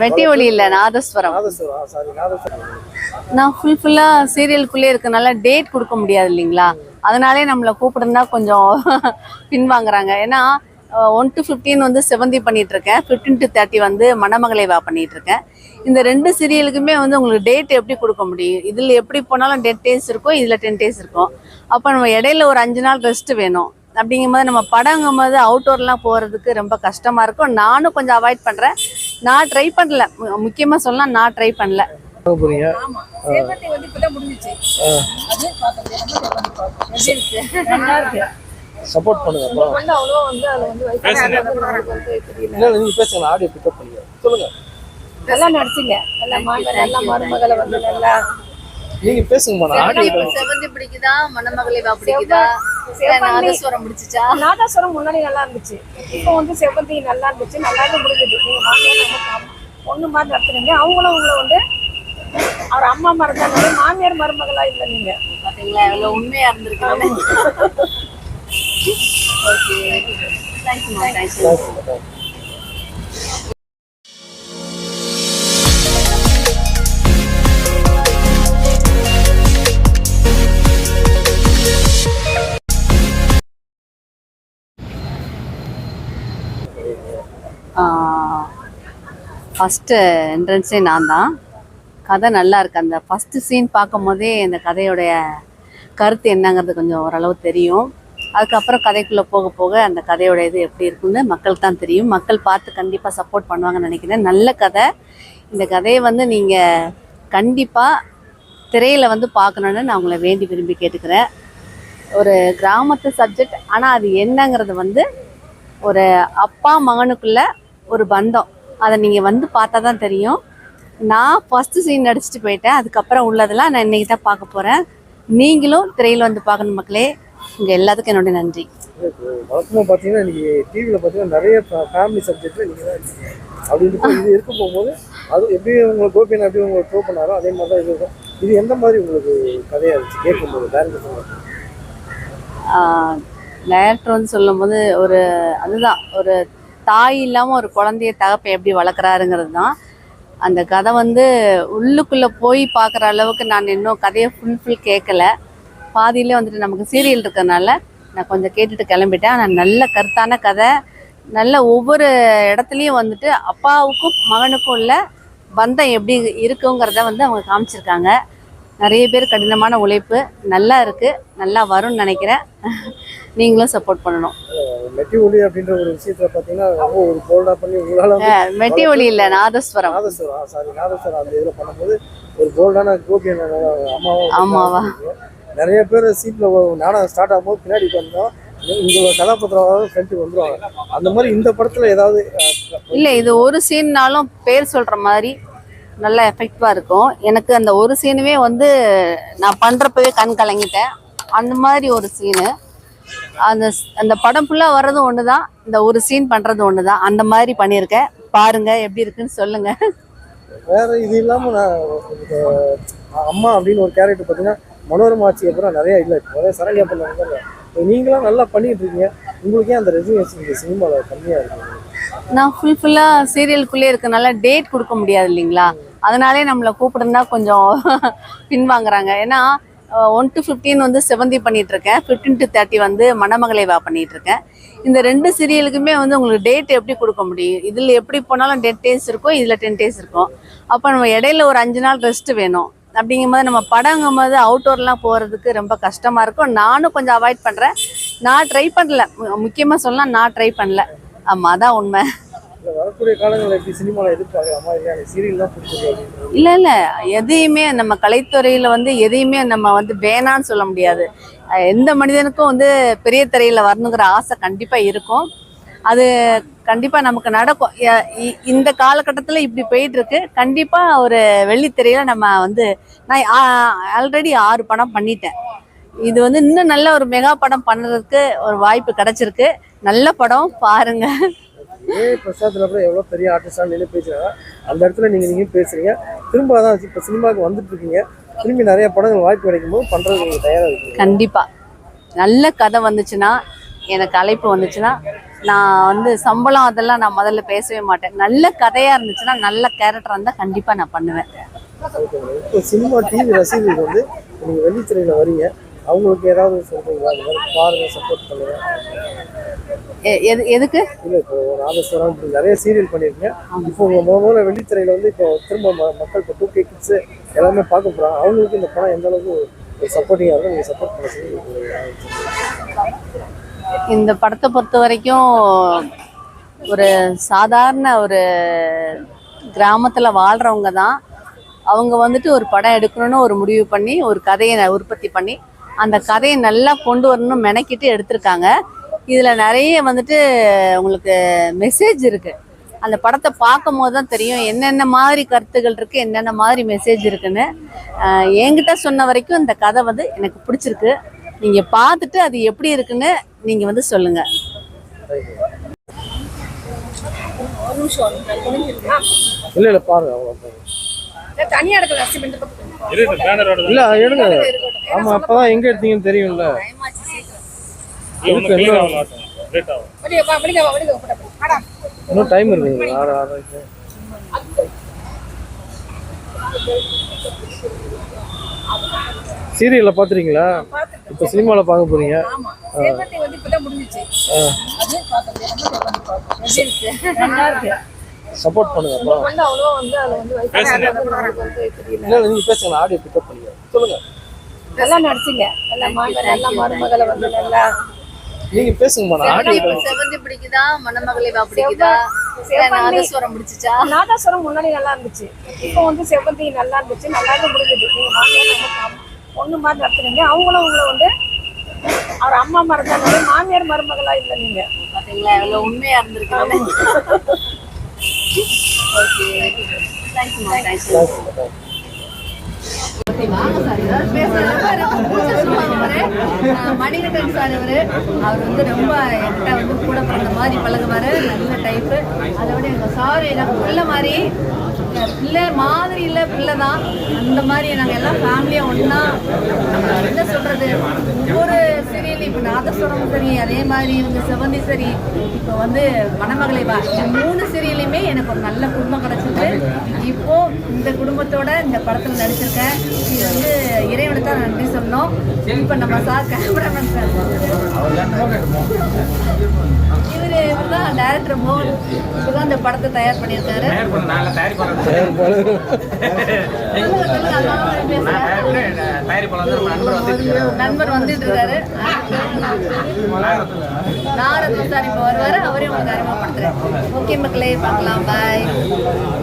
மெட்டி ஒலி இல்ல நாதஸ்வரம். நான் ஃபுல் ஃபுல்லா சீரியலுக்குள்ளே இருக்கனால டேட் கொடுக்க முடியாது இல்லைங்களா? அதனாலே நம்மளை கூப்பிடுனா கொஞ்சம் பின்வாங்குறாங்க. ஏன்னா ஒன் டு ஃபிஃப்டீன் வந்து செவந்தி பண்ணிட்டு இருக்கேன் ஃபிஃப்டீன் டு தேர்ட்டி வந்து மணமகளை வா பண்ணிட்டு இருக்கேன் இந்த ரெண்டு சீரியலுக்குமே வந்து உங்களுக்கு டேட் எப்படி கொடுக்க முடியும்? இதில் எப்படி போனாலும் டென் டேஸ் இருக்கும் இதில் டென் டேஸ் இருக்கும். அப்போ நம்ம இடையில ஒரு அஞ்சு நாள் ரெஸ்ட் வேணும். அப்படிங்கும்போது நம்ம படங்கும் போது அவுட்டோர்லாம் போகிறதுக்கு ரொம்ப கஷ்டமாக இருக்கும். நானும் கொஞ்சம் அவாய்ட் பண்ணுறேன் நான் ட்ரை பண்ணல. முக்கியமா சொல்லலாம் நான் ட்ரை பண்ணல. போறீங்க? சப்போர்ட் பண்ணுங்க நீங்க பேசுங்க. ஆடியோ பிக்கப் பண்ணுங்க சொல்லுங்க. நல்லா நடிச்சிங்க. நல்லா மருமகளை வந்து நல்லா நீங்க ஆடியோ செவந்தி பிடிக்குதா? மணமகளை வா பிடிக்குதா? நாதஸ்வரம் முன்னாடி நல்லா இருந்துச்சு. இப்போ வந்து செவ்வந்தி நல்லா இருந்துச்சு. நல்லா முடிஞ்சது. நீங்க பொண்ணு மாதிரி நடத்துனீங்க அவங்களும் உங்களை வந்து அவர் அம்மா மறந்தாங்க மாமியார் மருமகளா இல்லை நீங்க. பாத்தீங்களா? எவ்வளவு உண்மையா இருந்திருக்காங்க ஓகே தேங்க்யூமா தேங்க்யூ ஃபஸ்ட்டு என்ட்ரன்ஸே நான் தான். கதை நல்லா இருக்கு. அந்த ஃபஸ்ட்டு சீன் பார்க்கும் போதே அந்த கதையோடைய கருத்து என்னங்கிறது கொஞ்சம் ஓரளவு தெரியும். அதுக்கப்புறம் கதைக்குள்ளே போக போக அந்த கதையோட இது எப்படி இருக்குன்னு மக்களுக்கு தான் தெரியும். மக்கள் பார்த்து கண்டிப்பாக சப்போர்ட் பண்ணுவாங்கன்னு நினைக்கிறேன். நல்ல கதை. இந்த கதையை வந்து நீங்கள் கண்டிப்பாக திரையில் வந்து பார்க்கணுன்னு நான் உங்களை வேண்டி விரும்பி கேட்டுக்கிறேன். ஒரு கிராமத்து சப்ஜெக்ட் ஆனால் அது என்னங்கிறது வந்து ஒரு அப்பா மகனுக்குள்ள ஒரு பந்தம். அதை நீங்கள் வந்து பார்த்தா தான் தெரியும். நான் ஃபஸ்ட்டு சீன் நடிச்சிட்டு போயிட்டேன். அதுக்கப்புறம் உள்ளதெல்லாம் நான் இன்னைக்கு தான் பார்க்க போகிறேன் நீங்களும் திரையில் வந்து பார்க்கணும் மக்களே. உங்கள் எல்லாத்துக்கும் என்னுடைய நன்றி. வழக்கமாக பார்த்தீங்கன்னா இன்னைக்கு டிவியில் பார்த்தீங்கன்னா நிறைய ஃபேமிலி சப்ஜெக்டில் நீங்கள் தான் இருக்கீங்க. அப்படின்ட்டு இது இருக்க போகும்போது அது எப்படி உங்களுக்கு கோபியன் எப்படி உங்களுக்கு ஷோ பண்ணாரோ அதே மாதிரி தான் இது இருக்கும். இது எந்த மாதிரி உங்களுக்கு கதையாக இருந்துச்சு? கேட்கும்போது டேரக்டர் டைரக்டர் வந்து சொல்லும்போது ஒரு அதுதான் ஒரு தாய் இல்லாமல் ஒரு குழந்தைய தகப்பை எப்படி வளர்க்குறாருங்கிறது தான் அந்த கதை வந்து உள்ளுக்குள்ளே போய் பார்க்குற அளவுக்கு நான் இன்னும் கதையை ஃபுல் ஃபுல் கேட்கல. பாதியிலே வந்துட்டு நமக்கு சீரியல் இருக்கறனால நான் கொஞ்சம் கேட்டுட்டு கிளம்பிட்டேன். ஆனால் நல்ல கருத்தான கதை. நல்ல ஒவ்வொரு இடத்துலையும் வந்துட்டு அப்பாவுக்கும் மகனுக்கும் உள்ள பந்தம் எப்படி இருக்குங்கிறத வந்து அவங்க காமிச்சிருக்காங்க. நிறைய பேர் கடினமான உழைப்பு. நல்லா இருக்குது நல்லா வரும்னு நினைக்கிறேன். நீங்களும் சப்போர்ட் பண்ணணும். மெட்டி ஒலி அப்படின்ற ஒரு விஷயத்துல பார்த்தீங்கன்னா ரொம்ப ஒரு போல்டாக பண்ணி உங்களால் மெட்டி ஒலி இல்லை நாதஸ்வரம். நாதஸ்வரம். சாரி நாதஸ்வரம் அந்த இதில் பண்ணும்போது ஒரு போல்டான கோபியன் அம்மாவும் ஆமாவா? நிறைய பேர் சீட்டில் நாடகம் ஸ்டார்ட் ஆகும்போது பின்னாடி வந்தோம் உங்களோட கதாபாத்திரம் ஃப்ரெண்டுக்கு வந்துருவாங்க. அந்த மாதிரி இந்த படத்துல ஏதாவது இல்லை இது ஒரு சீன்னாலும் பேர் சொல்கிற மாதிரி நல்ல எஃபெக்டிவாக இருக்கும். எனக்கு அந்த ஒரு சீனுமே வந்து நான் பண்ணுறப்பவே கண் கலங்கிட்டேன். அந்த மாதிரி ஒரு சீனு அந்த அந்த படம் ஃபுல்லாக வர்றதும் ஒன்று தான் இந்த ஒரு சீன் பண்ணுறது ஒன்று தான் அந்த மாதிரி பண்ணியிருக்கேன். பாருங்கள் எப்படி இருக்குன்னு சொல்லுங்கள் வேற இது இல்லாமல் நான் இந்த அம்மா அப்படின்னு ஒரு கேரக்டர் பார்த்தீங்கன்னா மனோரம் ஆட்சி அப்புறம் நிறைய இல்லை நிறைய சரண்யா பண்ணுவாங்க நீங்களாம் நல்லா பண்ணிட்டு இருக்கீங்க. உங்களுக்கே அந்த ரெசினேஷன் இந்த சினிமாவில் கம்மியாக இருக்கு. நான் ஃபுல் ஃபுல்லாக சீரியலுக்குள்ளே இருக்கனால டேட் கொடுக்க முடியாது இல்லைங்களா? அதனாலே நம்மளை கூப்பிடுனா கொஞ்சம் பின்வாங்குறாங்க. ஏன்னா ஒன் டு ஃபிஃப்டீன் வந்து செவந்தி பண்ணிட்டு இருக்கேன் ஃபிஃப்டீன் டு தேர்ட்டி வந்து மணமகளைவா பண்ணிகிட்ருக்கேன் பண்ணிட்டு இருக்கேன் இந்த ரெண்டு சீரியலுக்குமே வந்து உங்களுக்கு டேட் எப்படி கொடுக்க முடியும்? இதில் எப்படி போனாலும் டென் டேஸ் இருக்கும் இதில் டென் டேஸ் இருக்கும். அப்போ நம்ம இடையில ஒரு அஞ்சு நாள் ரெஸ்ட் வேணும். அப்படிங்கும்போது நம்ம படங்கும் போது அவுட்டோர்லாம் போகிறதுக்கு ரொம்ப கஷ்டமாக இருக்கும். நானும் கொஞ்சம் அவாய்ட் பண்ணுறேன் நான் ட்ரை பண்ணல. முக்கியமாக சொல்லலாம் நான் ட்ரை பண்ணல. ஆமாம் அதான் உண்மை. வரக்கூடிய காலங்களில் எப்படி சினிமாவில் எதிர்பார்க்கலாமா இல்லை சீரியல் தான் இல்ல இல்ல. எதையுமே நம்ம கலைத்துறையில வந்து எதையுமே நம்ம வந்து வேணான்னு சொல்ல முடியாது. எந்த மனிதனுக்கும் வந்து பெரிய திரையில வரணுங்கிற ஆசை கண்டிப்பா இருக்கும். அது கண்டிப்பா நமக்கு நடக்கும். இந்த காலகட்டத்துல இப்படி போயிட்டு இருக்கு கண்டிப்பா ஒரு வெள்ளித்திரையில நம்ம வந்து நான் ஆல்ரெடி ஆறு படம் பண்ணிட்டேன். இது வந்து இன்னும் நல்ல ஒரு மெகா படம் பண்ணுறதுக்கு ஒரு வாய்ப்பு கிடைச்சிருக்கு. நல்ல படம் பாருங்க. ஏ பிரசாத்தில் அப்புறம் எவ்வளோ பெரிய ஆர்டிஸ்டாக நின்று பேசுகிறாங்க அந்த இடத்துல நீங்கள் நீங்கள் பேசுகிறீங்க திரும்ப அதான் இப்போ சினிமாவுக்கு வந்துட்டு இருக்கீங்க. திரும்பி நிறைய படங்கள் வாய்ப்பு கிடைக்கும் போது பண்ணுறதுக்கு நீங்கள் தயாராக இருக்கீங்க கண்டிப்பா. நல்ல கதை வந்துச்சுன்னா எனக்கு அழைப்பு வந்துச்சுன்னா நான் வந்து சம்பளம் அதெல்லாம் நான் முதல்ல பேசவே மாட்டேன். நல்ல கதையா இருந்துச்சுன்னா நல்ல கேரக்டர் இருந்தா கண்டிப்பா நான் பண்ணுவேன். இப்போ சினிமா டிவி ரசிகர்களுக்கு வந்து நீங்கள் வெள்ளித்திரையில் வரீங்க. அவங்களுக்கு ஏதாவது மாதிரி பாருங்க சப்போர்ட் பண்ணுங்க. எது எதுக்கு? இல்லை இப்போ ராமேஸ்வரம் நிறைய சீரியல் பண்ணியிருக்கீங்க. இப்போ உங்கள் முதல்ல வெள்ளித்திரையில் வந்து இப்போ திரும்ப மக்கள் இப்போ டூ கே கிட்ஸு எல்லாமே பார்க்க போகிறாங்க அவங்களுக்கு இந்த படம் எந்த அளவுக்கு சப்போர்ட்டிங்காக இருக்கும் நீங்கள் சப்போர்ட் பண்ண சொல்லி இந்த படத்தை பொறுத்த வரைக்கும் ஒரு சாதாரண ஒரு கிராமத்துல வாழ்றவங்க தான். அவங்க வந்துட்டு ஒரு படம் எடுக்கணும்னு ஒரு முடிவு பண்ணி ஒரு கதையை உற்பத்தி பண்ணி அந்த கதையை நல்லா கொண்டு வரணும்னு மெனக்கிட்டு எடுத்திருக்காங்க. இதுல நிறைய வந்துட்டு உங்களுக்கு மெசேஜ் இருக்கு. அந்த படத்தை பார்க்கும் போது தான் தெரியும் என்னென்ன மாதிரி கருத்துகள் இருக்கு என்னென்ன மாதிரி மெசேஜ் இருக்குன்னு. என்கிட்ட சொன்ன வரைக்கும் இந்த கதை வந்து எனக்கு பிடிச்சிருக்கு. நீங்க பார்த்துட்டு அது எப்படி இருக்குன்னு நீங்க வந்து சொல்லுங்க. ஒரு நிமிஷம் ஒரு நிமிஷம். முடிஞ்சிருக்கா இல்லை இல்லை பாருங்க தனியாக எடுக்கல இந்த பக்கம் இல்லை எடுங்க ஆமாம் அப்போ தான் எங்கே எடுத்தீங்கன்னு தெரியும்ல. இருக்கு, இன்னும் டைம் இருக்குங்க ஆறு ஆறு சீரியலில் பார்த்துருக்கீங்களா பார்த்துருக்கேன் இப்போ சினிமாவில் பார்க்க போகிறீங்க ஆமா. சேவத்தி வந்து இப்பதான் முடிஞ்சிச்சு. நல்லா சப்போர்ட் பண்ணுங்க அப்போ. வந்து அவ்வளோ வந்து அது வந்து வயசானவங்களுக்கு வந்து தெரியல இல்லை நீங்கள் பேசுங்க ஆடியோ பிக்கப் பண்ணுங்க சொல்லுங்க. நல்லா நடிச்சிங்க. நல்லா மாங்க நல்லா மருமகளை வந்து நல்லா. நான் ஆடியோ செவந்தி பிடிக்குதா? மணமகளை பிடிக்குதா? செவ்வந்தி- நாதஸ்வரம் பிடிச்சிச்சா நாதாசுரம் முன்னாடி நல்லா இருந்துச்சு. இப்போ வந்து செவ்வந்தி நல்லா இருந்துச்சு. நல்லாவே முடிஞ்சது. நீங்க மாமியார் பொண்ணு மாதிரி நடத்துனீங்க அவங்களும் உங்களை வந்து அவர் அம்மா மறந்தாங்க மாமியார் மருமகளா இல்லை நீங்க. பாத்தீங்களா? எவ்வளவு உண்மையா இருந்திருக்காங்க. ஓகே தேங்க்யூமா தேங்க்யூ மணிகண்டன் சார் அவர் வந்து ரொம்ப என்கிட்ட வந்து கூட பிறந்த மாதிரி பழகுவாரு. நல்ல டைப்பு அதை விட எங்க சார் எனக்கு உள்ள மாதிரி. அஹ் பிள்ளை இல்லை பிள்ளை தான் அந்த மாதிரி நாங்கள் எல்லாம் ஃபேமிலியாக ஒன்றா என்ன சொல்கிறது ஒவ்வொரு சீரியல் இப்போ நாதஸ்வரம் சரி அதே மாதிரி இவங்க செவந்தி சரி இப்போ வந்து மணமகளை வா. இந்த மூணு சீரியலையுமே எனக்கு ஒரு நல்ல குடும்பம் கிடைச்சது இந்த குடும்பத்தோட இந்த படத்தில் நடிச்சிருக்கேன் இது வந்து இறைவனை தான் நன்றி சொன்னோம் இப்போ நம்ம சார் கேமராமேன் சார் இவர் இவர் தான் டேரக்டர் மோகன். இவர் தான் இந்த படத்தை தயார் பண்ணியிருக்காரு. நண்பர் வந்துட்டு இருக்காரு. நாரத்ன சார் இப்போ வருவாரு அவரையும் உங்களுக்கு அறிமுகப்படுத்துறேன். ஓகே மக்களே பார்க்கலாம் பாய்